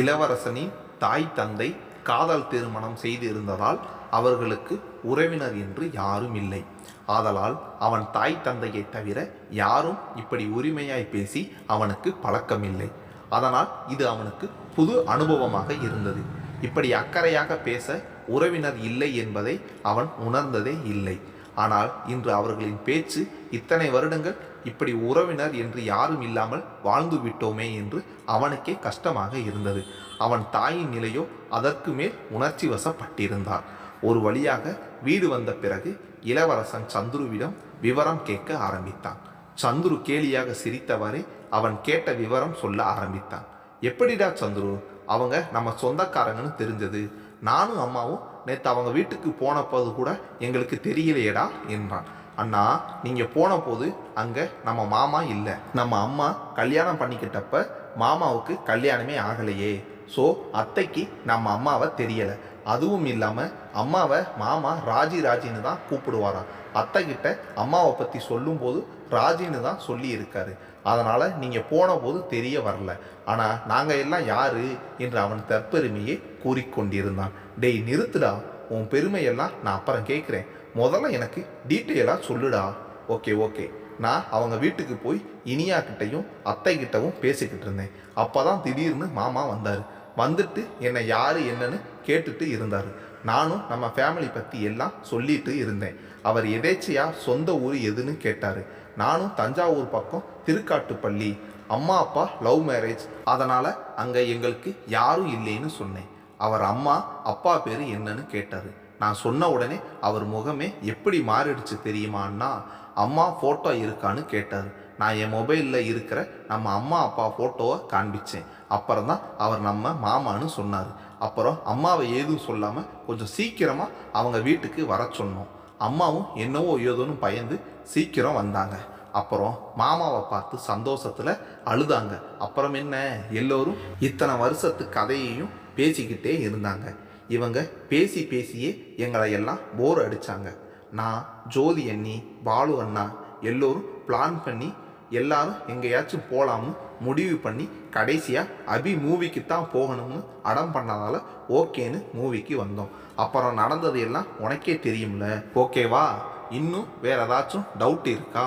இளவரசனின் தாய் தந்தை காதல் திருமணம் செய்திருந்ததால் அவர்களுக்கு உறவினர் என்று யாரும் இல்லை. ஆதலால் அவன் தாய் தந்தையை தவிர யாரும் இப்படி உரிமையாய் பேசி அவனுக்கு பழக்கமில்லை. அதனால் இது அவனுக்கு புது அனுபவமாக இருந்தது. இப்படி அக்கறையாக பேச உறவினர் இல்லை என்பதை அவன் உணர்ந்ததே இல்லை. ஆனால் இன்று அவர்களின் பேச்சு இத்தனை வருடங்கள் இப்படி உறவினர் என்று யாரும் இல்லாமல் வாழ்ந்து விட்டோமே என்று அவனுக்கே கஷ்டமாக இருந்தது. அவன் தாயின் நிலையோ அதற்கு மேல் உணர்ச்சி வசப்பட்டிருந்தார். ஒரு வழியாக வீடு வந்த பிறகு இளவரசன் சந்துருவிடம் விவரம் கேட்க ஆரம்பித்தான். சந்துரு கேலியாக சிரித்தவரை அவன் கேட்ட விவரம் சொல்ல ஆரம்பித்தான். எப்படிடா சந்துரு? அவங்க நம்ம சொந்தக்காரங்கன்னு தெரிஞ்சது. நானும் அம்மாவும் நேற்று அவங்க வீட்டுக்கு போனப்போது கூட எங்களுக்கு தெரியலையேடா என்றான். அண்ணா நீங்கள் போன போது அங்கே நம்ம மாமா இல்லை. நம்ம அம்மா கல்யாணம் பண்ணிக்கிட்டப்ப மாமாவுக்கு கல்யாணமே ஆகலையே. ஸோ அத்தைக்கு நம்ம அம்மாவை தெரியலை. அதுவும் இல்லாமல் அம்மாவை மாமா ராஜி ராஜின்னு தான் கூப்பிடுவாராம். அத்தைக்கிட்ட அம்மாவை பற்றி சொல்லும்போது ராஜின்னு தான் சொல்லியிருக்காரு. அதனால் நீங்கள் போன போது தெரிய வரல. ஆனால் நாங்கள் எல்லாம் யாரு? என்று அவன் தற்பெருமையை கூறிக்கொண்டிருந்தான். டேய் நிறுத்துடா. உன் பெருமையெல்லாம் நான் அப்புறம் கேட்குறேன். முதல்ல எனக்கு டீட்டெயிலாக சொல்லுடா. Okay okay. நான் அவங்க வீட்டுக்கு போய் இனியா கிட்டையும் அத்தை கிட்டவும் பேசிக்கிட்டு இருந்தேன். அப்போ தான் திடீர்னு மாமா வந்தார். வந்துட்டு என்னை யார் என்னன்னு கேட்டுட்டு இருந்தார். நானும் நம்ம ஃபேமிலி பற்றி எல்லாம் சொல்லிட்டு இருந்தேன். அவர் எதேச்சையாக சொந்த ஊர் எதுன்னு கேட்டார். நானும் தஞ்சாவூர் பக்கம் திருக்காட்டுப்பள்ளி அம்மா அப்பா லவ் மேரேஜ் அதனால் அங்கே எங்களுக்கு யாரும் இல்லைன்னு சொன்னேன். அவர் அம்மா அப்பா பேர் என்னன்னு கேட்டார். நான் சொன்ன உடனே அவர் முகமே எப்படி மாறிடுச்சு தெரியுமான்னா அம்மா ஃபோட்டோ இருக்கான்னு கேட்டார். நான் என் மொபைலில் இருக்கிற நம்ம அம்மா அப்பா ஃபோட்டோவை காண்பிச்சேன். அப்புறம் தான் அவர் நம்ம மாமான்னு சொன்னார். அப்புறம் அம்மாவை ஏதும் சொல்லாமல் கொஞ்சம் சீக்கிரமாக அவங்க வீட்டுக்கு வர சொன்னோம். அம்மாவும் என்னவோ ஏதோன்னு பயந்து சீக்கிரம் வந்தாங்க. அப்புறம் மாமாவை பார்த்து சந்தோஷத்தில் அழுதாங்க. அப்புறம் என்ன? எல்லோரும் இத்தனை வருஷத்து கதையையும் பேசிக்கிட்டே இருந்தாங்க. இவங்க பேசி பேசியே எங்களை எல்லாம் போர் அடித்தாங்க நான் ஜோதி அண்ணி பாலு அண்ணா எல்லோரும் பிளான் பண்ணி எல்லாரும் எங்கேயாச்சும் போகலாம்னு முடிவு பண்ணி கடைசியாக அபி மூவிக்கு தான் போகணும்னு அடம் பண்ணதால் ஓகேன்னு மூவிக்கு வந்தோம். அப்புறம் நடந்தது எல்லாம் உனக்கே தெரியும்ல. ஓகேவா? இன்னும் வேறு ஏதாச்சும் டவுட் இருக்கா?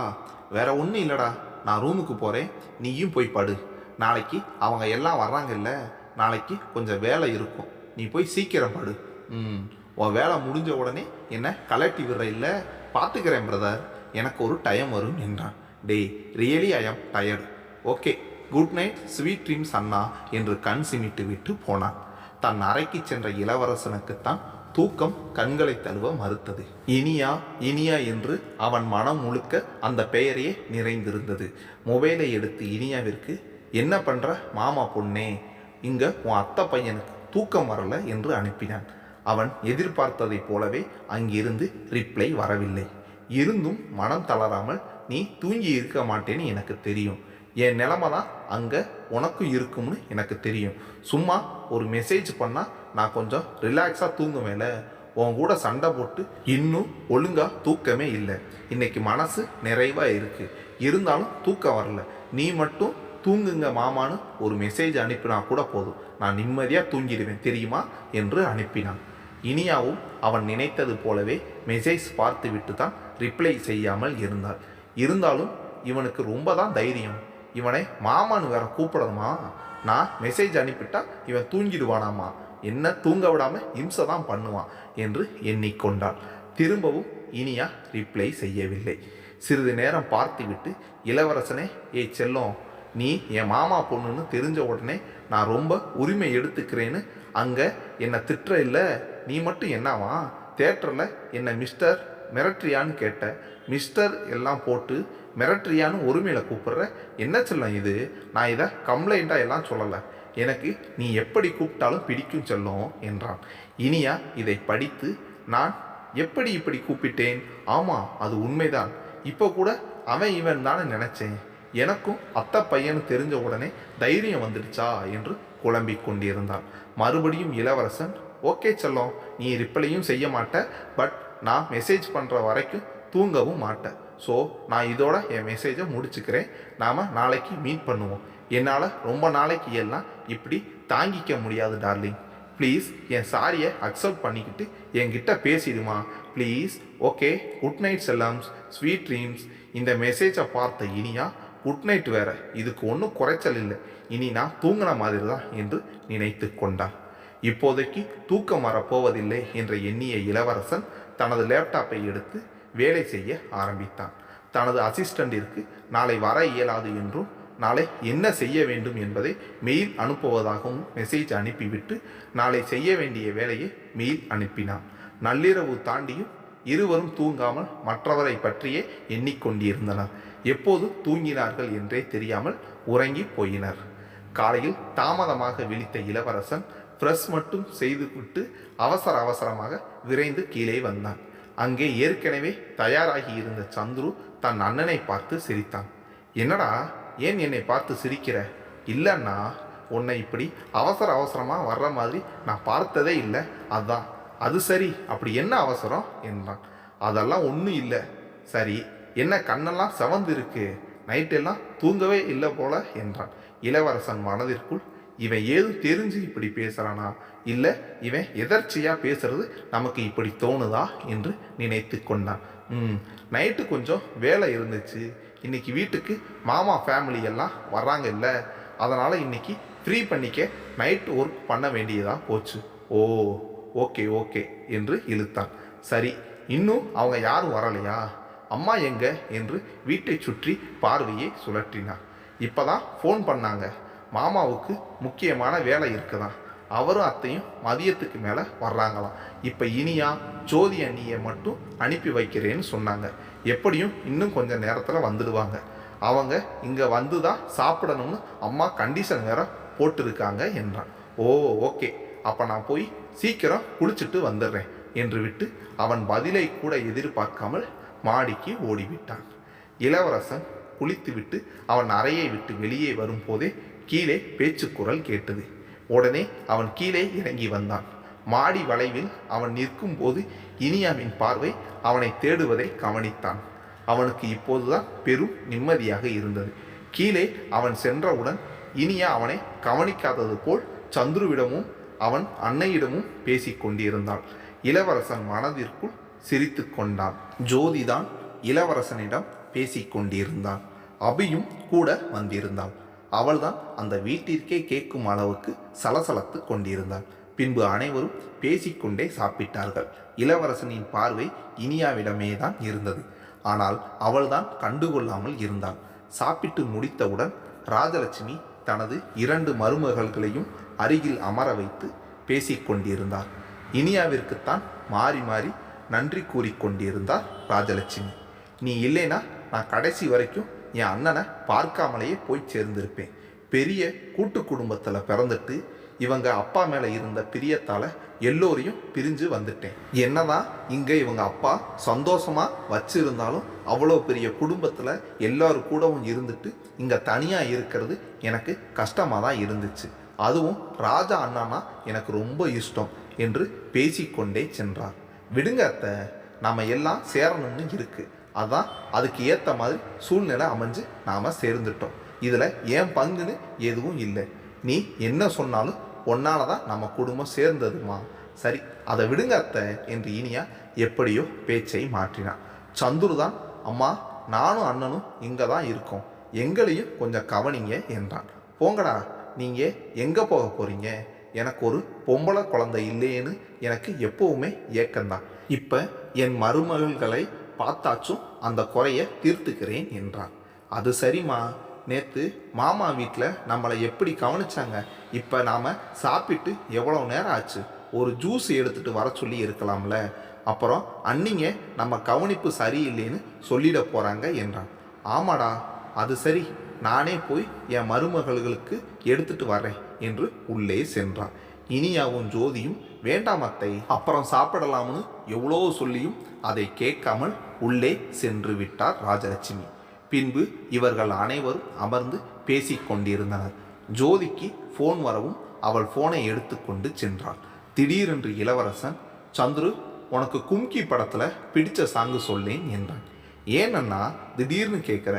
வேற ஒன்றும் இல்லைடா. நான் ரூமுக்கு போகிறேன் நீயும் போய் படு. நாளைக்கு அவங்க எல்லாம் வர்றாங்கல்ல. நாளைக்கு கொஞ்சம் வேலை இருக்கும். நீ போய் சீக்கிரம் படு. ம். உன் வேலை முடிஞ்ச உடனே என்ன கலட்டி விடுற இல்லை? பார்த்துக்கிறேன் பிரதர் எனக்கு ஒரு டைம் வரும் என்றான். டேய் really I am tired okay good night sweet dreams அண்ணா என்று கண் சிமிட்டு விட்டு போனான். தன் அறைக்கு சென்ற இளவரசனுக்குத்தான் தூக்கம் கண்களை தழுவ மறுத்தது. இனியா இனியா என்று அவன் மனம் முழுக்க அந்த பெயரையே நிறைந்திருந்தது. மொபைலை எடுத்து இனியாவிற்கு என்ன பண்ற மாமா பொண்ணே? இங்க உன் அத்தை பையனுக்கு தூக்கம் வரல என்று அனுப்பினான். அவன் எதிர்பார்த்ததைப் போலவே அங்கிருந்து ரிப்ளை வரவில்லை. இருந்தும் மனம் தளராமல் நீ தூங்கி இருக்க மாட்டேன்னு எனக்கு தெரியும். என் நிலமை தான் அங்கே உனக்கும் இருக்கும்னு எனக்கு தெரியும். சும்மா ஒரு மெசேஜ் பண்ணால் நான் கொஞ்சம் ரிலாக்ஸாக தூங்குவேல உன் கூட சண்டை போட்டு இன்னும் ஒழுங்காக தூக்கமே இல்லை. இன்னைக்கு மனசு நிறைவாக இருக்குது இருந்தாலும் தூக்கம் வரல. நீ மட்டும் தூங்குங்க மாமான்னு ஒரு மெசேஜ் அனுப்பினா கூட போதும். நான் நிம்மதியாக தூங்கிடுவேன் தெரியுமா? என்று அனுப்பினான். இனியாவும் அவன் நினைத்தது போலவே மெசேஜ் பார்த்துவிட்டு தான் ரிப்ளை செய்யாமல் இருந்தாள். இருந்தாலும் இவனுக்கு ரொம்ப தான் தைரியம். இவனை மாமான்னு வேற கூப்பிடணுமா? நான் மெசேஜ் அனுப்பிட்டா இவன் தூங்கிடுவானாமா? என்ன தூங்க விடாமல் இம்சை தான் பண்ணுவான் என்று எண்ணிக்கொண்டாள். திரும்பவும் இனியா ரிப்ளை செய்யவில்லை. சிறிது நேரம் பார்த்துவிட்டு இளவரசனே ஏ செல்லம் நீ என் மாமா பொண்ணுன்னு தெரிஞ்ச உடனே நான் ரொம்ப உரிமை எடுத்துக்கிறேன்னு அங்கே என்னை திட்டுற இல்லை? நீ மட்டும் என்னவா? தேட்டரில் என்னை மிஸ்டர் மிரட்ரியான்னு கேட்ட. மிஸ்டர் எல்லாம் போட்டு மிரட்ரியான்னு உரிமையில் கூப்பிட்ற. என்ன செல்லம் இது? நான் இதை கம்ப்ளைண்ட்டாக எல்லாம் சொல்லலை. எனக்கு நீ எப்படி கூப்பிட்டாலும் பிடிக்கும் செல்லும் என்றான். இனியா இதை படித்து நான் எப்படி இப்படி கூப்பிட்டேன்? ஆமாம் அது உண்மைதான். இப்போ கூட அவன் இவன் தானே நினச்சேன். எனக்கும் அத்தை பையன் தெரிஞ்ச உடனே தைரியம் வந்துடுச்சா? என்று குழம்பிக் கொண்டிருந்தான். மறுபடியும் இளவரசன் ஓகே செல்லம் நீ ரிப்ளையும் செய்ய மாட்ட பட் நான் மெசேஜ் பண்ணுற வரைக்கும் தூங்கவும் மாட்டேன் ஸோ நான் இதோட என் மெசேஜை முடிச்சுக்கிறேன். நாம் நாளைக்கு மீட் பண்ணுவோம். என்னால் ரொம்ப நாளைக்கு எல்லாம் இப்படி தாங்கிக்க முடியாது டார்லிங். ப்ளீஸ் என் சாரியை அக்செப்ட் பண்ணிக்கிட்டு என்கிட்ட பேசிடுமா? ப்ளீஸ் ஓகே குட் நைட் செல்லம்ஸ் ஸ்வீட் ட்ரீம்ஸ். இந்த மெசேஜை பார்த்த இனியா குட் நைட் வேற இதுக்கு ஒன்றும் குறைச்சல் இல்லை. இனி நான் தூங்கின மாதிரி தான் என்று நினைத்து கொண்டான். இப்போதைக்கு தூக்கம் வரப்போவதில்லை என்ற எண்ணிய இளவரசன் தனது லேப்டாப்பை எடுத்து வேலை செய்ய ஆரம்பித்தான். தனது அசிஸ்டண்டிற்கு நாளை வர இயலாது என்றும் நாளை என்ன செய்ய வேண்டும் என்பதை மெயில் அனுப்புவதாகவும் மெசேஜ் அனுப்பிவிட்டு நாளை செய்ய வேண்டிய வேலையை மெயில் அனுப்பினான். நள்ளிரவு தாண்டியும் இருவரும் தூங்காமல் மற்றவரை பற்றியே எண்ணிக்கொண்டிருந்தனர். எப்போது தூங்கினார்கள் என்றே தெரியாமல் உறங்கி போயினர். காலையில் தாமதமாக விழித்த இளவரசன் பிரஸ் மட்டும் செய்துவிட்டு அவசர அவசரமாக விரைந்து கீழே வந்தான். அங்கே ஏற்கனவே தயாராகி இருந்த சந்துரு தன் அண்ணனை பார்த்து சிரித்தான். என்னடா ஏன் என்னை பார்த்து சிரிக்கிற? இல்லைன்னா உன்னை இப்படி அவசர அவசரமாக வர்ற மாதிரி நான் பார்த்ததே இல்லை. அதான். அது சரி. அப்படி என்ன அவசரம்? என்றான். அதெல்லாம் ஒன்றும் இல்லை. சரி. என்ன கண்ணெல்லாம் செவந்து இருக்கு நைட்டெல்லாம் தூங்கவே இல்லை போல என்றான். இளவரசன் மனதிற்குள் இவன் ஏதும் தெரிஞ்சு இப்படி பேசுகிறானா இல்லை இவன் எதர்ச்சியாக பேசுறது நமக்கு இப்படி தோணுதா? என்று நினைத்து கொண்டான். ம் நைட்டு கொஞ்சம் வேலை இருந்துச்சு. இன்னைக்கு வீட்டுக்கு மாமா ஃபேமிலி எல்லாம் வர்றாங்க இல்லை அதனால் இன்னைக்கு ஃப்ரீ பண்ணிக்க நைட் ஒர்க் பண்ண வேண்டியதாக போச்சு. ஓ ஓகே ஓகே என்று இழுத்தான். சரி இன்னும் அவங்க யாரும் வரலையா? அம்மா எங்க? என்று வீட்டை சுற்றி பார்வையை சுழற்றினார். இப்பதான் ஃபோன் பண்ணாங்க. மாமாவுக்கு முக்கியமான வேலை இருக்குதான். அவரும் அத்தையும் மதியத்துக்கு மேலே வர்றாங்களாம். இப்போ இனியா ஜோதி அண்ணியை மட்டும் அனுப்பி வைக்கிறேன்னு சொன்னாங்க. எப்படியும் இன்னும் கொஞ்சம் நேரத்தில் வந்துடுவாங்க. அவங்க இங்கே வந்து தான் சாப்பிடணும்னு அம்மா கண்டிஷன் வேற போட்டிருக்காங்க என்றான். Oh okay. அப்போ நான் போய் சீக்கிரம் குளிச்சுட்டு வந்துடுறேன் என்று விட்டு அவன் பதிலை கூட எதிர்பார்க்காமல் மாடிக்கு ஓடிவிட்டான். இளவரசன் குளித்துவிட்டு அவன் அறையை விட்டு வெளியே வரும்போதே கீழே பேச்சுக்குரல் கேட்டது. உடனே அவன் கீழே இறங்கி வந்தான். மாடி வளைவில் அவன் நிற்கும் போது இனியாவின் பார்வை அவனை தேடுவதை கவனித்தான். அவனுக்கு இப்போதுதான் பெரும் நிம்மதியாக இருந்தது. கீழே அவன் சென்றவுடன் இனியா அவனை கவனிக்காதது போல் சந்துருவிடமும் அவன் அன்னையிடமும் பேசிக்கொண்டிருந்தாள் இளவரசன் மனதிற்குள் சிரித்து கொண்டான். ஜோதிதான் இளவரசனிடம் பேசிக்கொண்டிருந்தான் அபியும் கூட வந்திருந்தான். அவள்தான் அந்த வீட்டிற்கே கேட்கும் அளவுக்கு சலசலத்து கொண்டிருந்தாள். பின்பு அனைவரும் பேசிக்கொண்டே சாப்பிட்டார்கள். இளவரசனின் பார்வை இனியாவிடமே தான் இருந்தது. ஆனால் அவள்தான் கண்டுகொள்ளாமல் இருந்தாள். சாப்பிட்டு முடித்தவுடன் ராஜலட்சுமி தனது இரண்டு மருமகள்களையும் அருகில் அமர வைத்து பேசிக்கொண்டிருந்தார். இனியாவிற்குத்தான் மாறி மாறி நன்றி கூறிக்கொண்டிருந்தார் ராஜலட்சுமி. நீ இல்லைனா நான் கடைசி வரைக்கும் என் அண்ணனை பார்க்காமலேயே போய் சேர்ந்திருப்பேன். பெரிய கூட்டு குடும்பத்தில் பிறந்துட்டு இவங்க அப்பா மேலே இருந்த பிரியத்தால் எல்லோரையும் பிரிஞ்சு வந்துட்டேன். என்னதான் இங்கே இவங்க அப்பா சந்தோஷமாக வச்சிருந்தாலும் அவ்வளோ பெரிய குடும்பத்தில் எல்லாரும் கூடவும் இருந்துட்டு இங்கே தனியாக இருக்கிறது எனக்கு கஷ்டமாக தான் இருந்துச்சு. அதுவும் ராஜா அண்ணானா எனக்கு ரொம்ப இஷ்டம் என்று பேசிக்கொண்டே சென்றார். விடுங்க அத்தை நாம எல்லாம் சேரணும்னு இருக்குது அதான் அதுக்கு ஏற்ற மாதிரி சூழ்நிலை அமைஞ்சு நாம் சேர்ந்துட்டோம். இதில் ஏன் பங்குன்னு எதுவும் இல்லை. நீ என்ன சொன்னாலும் ஒன்னால் தான் நம்ம குடும்பம் சேர்ந்ததுமா? சரி அதை விடுங்க அத்தை என்று இனியா எப்படியோ பேச்சை மாற்றினான் சந்துரு தான் அம்மா நானும் அண்ணனும் இங்கே தான் இருக்கோம். எங்களையும் கொஞ்சம் கவனிங்க என்றான். போங்கடா நீங்கள் எங்கே போக போகிறீங்க எனக்கு ஒரு பொம்பளை குழந்தை இல்லையேன்னு எனக்கு எப்போவுமே ஏக்கம்தான். இப்போ என் மருமகள்களை பார்த்தாச்சும் அந்த குறைய தீர்த்துக்கிறேன் என்றான். அது சரிம்மா. நேற்று மாமா வீட்டில் நம்மளை எப்படி கவனிச்சாங்க? இப்போ நாம் சாப்பிட்டு எவ்வளோ நேரம் ஆச்சு? ஒரு ஜூஸ் எடுத்துகிட்டு வர சொல்லி இருக்கலாம்ல. அப்புறம் அன்னிங்க நம்ம கவனிப்பு சரியில்லைன்னு சொல்லிட போகிறாங்க என்றான். ஆமாடா அது சரி. நானே போய் என் மருமகள்களுக்கு எடுத்துட்டு வரேன் என்று உள்ளே சென்றான். இனியாவும் ஜோதியும் வேண்டாமத்தை அப்புறம் சாப்பிடலாம்னு எவ்வளோ சொல்லியும் அதை கேட்காமல் உள்ளே சென்று விட்டார் ராஜலட்சுமி. பின்பு இவர்கள் அனைவரும் அமர்ந்து பேசிக்கொண்டிருந்தனர் ஜோதிக்கு ஃபோன் வரவும் அவள் ஃபோனை எடுத்துக்கொண்டு சென்றாள். திடீரென்று இளவரசன் சந்துரு உனக்கு கும்கி படத்தில் பிடிச்ச சாங்கு சொல்லேன் என்றான். ஏனண்ணா திடீர்னு கேட்குற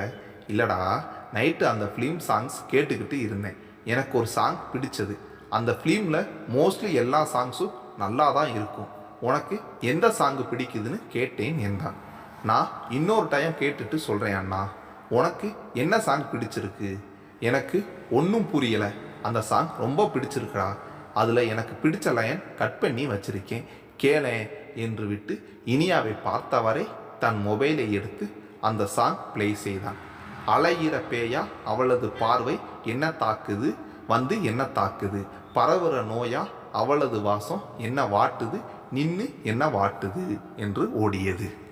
இல்லடா நைட்டு அந்த ஃபிலிம் சாங்ஸ் கேட்டுக்கிட்டு இருந்தேன். எனக்கு ஒரு சாங் பிடிச்சது. அந்த ஃபிலிமில் மோஸ்ட்லி எல்லா சாங்ஸும் நல்லா தான் இருக்கும். உனக்கு எந்த சாங்கு பிடிக்குதுன்னு கேட்டேன் என்றான். நான் இன்னொரு டைம் கேட்டுட்டு சொல்கிறேன் அண்ணா. உனக்கு என்ன சாங் பிடிச்சிருக்கு? எனக்கு ஒன்றும் புரியலை. அந்த சாங் ரொம்ப பிடிச்சிருக்கா அதில் எனக்கு பிடிச்ச லைன் கட் பண்ணி வச்சிருக்கேன். கேளேன் என்று விட்டு இனியாவை பார்த்தவரை தன் மொபைலை எடுத்து அந்த சாங் ப்ளே செய்தான். அலையிற பேயா அவளது பார்வை என்ன தாக்குது? வந்து என்ன தாக்குது? பரவுற நோயா அவளது வாசம் என்ன வாட்டுது? நின்று என்ன வாட்டுது? என்று ஓடியது.